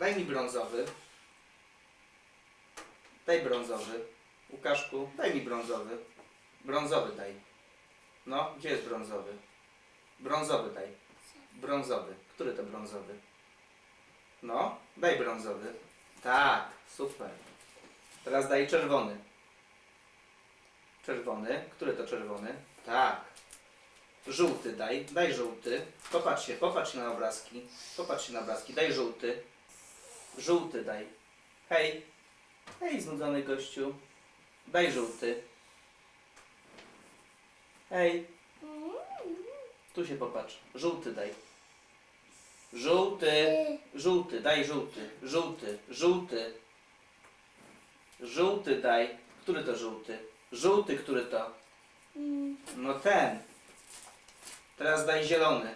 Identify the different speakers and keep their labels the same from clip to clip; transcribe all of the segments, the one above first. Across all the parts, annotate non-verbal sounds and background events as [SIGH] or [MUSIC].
Speaker 1: Daj mi brązowy. Daj brązowy. Łukaszku, daj mi brązowy. Brązowy daj. No, gdzie jest brązowy? Brązowy daj. Brązowy. Który to brązowy? No, daj brązowy. Tak, super. Teraz daj czerwony. Czerwony. Który to czerwony? Tak. Żółty daj. Daj żółty. Popatrz się, popatrz się na obrazki. Popatrz się na obrazki. Daj żółty. Żółty daj. Hej. Hej, znudzony gościu. Daj żółty. Hej. Tu się popatrz. Żółty daj. Żółty. Żółty, daj żółty. Żółty, żółty. Żółty daj. Który to żółty? Żółty, który to? No ten. Teraz daj zielony.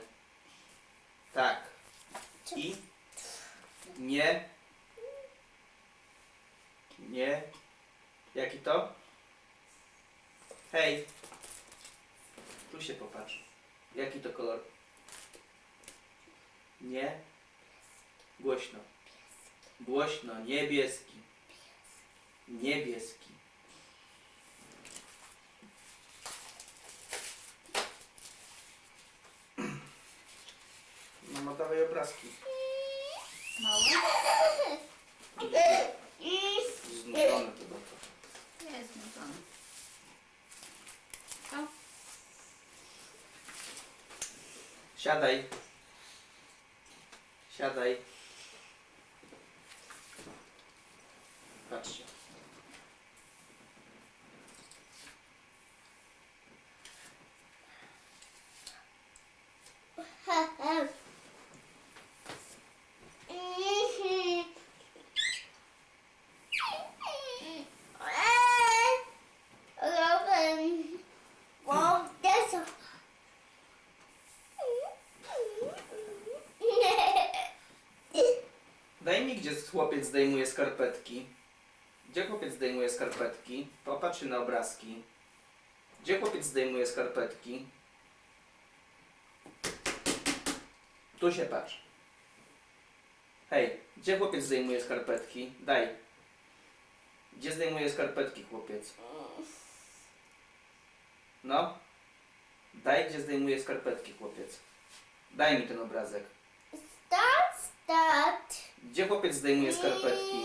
Speaker 1: Tak. I? Nie. Nie. Jaki to? Hej. Tu się popatrz. Jaki to kolor? Nie. Głośno. Głośno. Niebieski. Niebieski. [CLEARS THROAT] Mama, dawaj obrazki.
Speaker 2: Małe?
Speaker 1: Znudzone chyba.
Speaker 2: Jest. Co?
Speaker 1: Siadaj. Siadaj. Patrzcie. Daj mi, gdzie chłopiec zdejmuje skarpetki. Gdzie chłopiec zdejmuje skarpetki? Popatrz na obrazki. Gdzie chłopiec zdejmuje skarpetki? Tu się patrz. Hej, gdzie chłopiec zdejmuje skarpetki? Daj. Gdzie zdejmuje skarpetki chłopiec? No. Daj, gdzie zdejmuje skarpetki chłopiec. Daj mi ten obrazek.
Speaker 3: Start, start.
Speaker 1: Gdzie chłopiec zdejmuje skarpetki?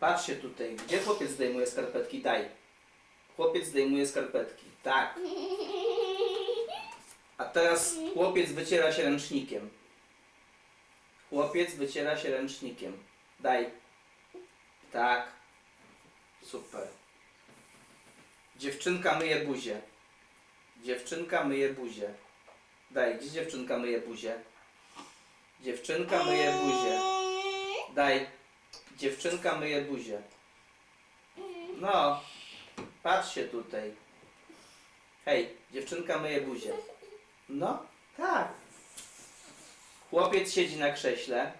Speaker 1: Patrzcie tutaj. Gdzie chłopiec zdejmuje skarpetki? Daj. Chłopiec zdejmuje skarpetki. Tak. A teraz chłopiec wyciera się ręcznikiem. Chłopiec wyciera się ręcznikiem. Daj. Tak. Super. Dziewczynka myje buzię. Dziewczynka myje buzię. Daj, gdzie dziewczynka myje buzię? Dziewczynka myje buzię. Daj. Dziewczynka myje buzię. No. Patrzcie tutaj. Hej, dziewczynka myje buzię. No, tak. Chłopiec siedzi na krześle.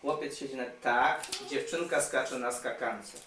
Speaker 1: Chłopiec siedzi na... Tak. Dziewczynka skacze na skakance.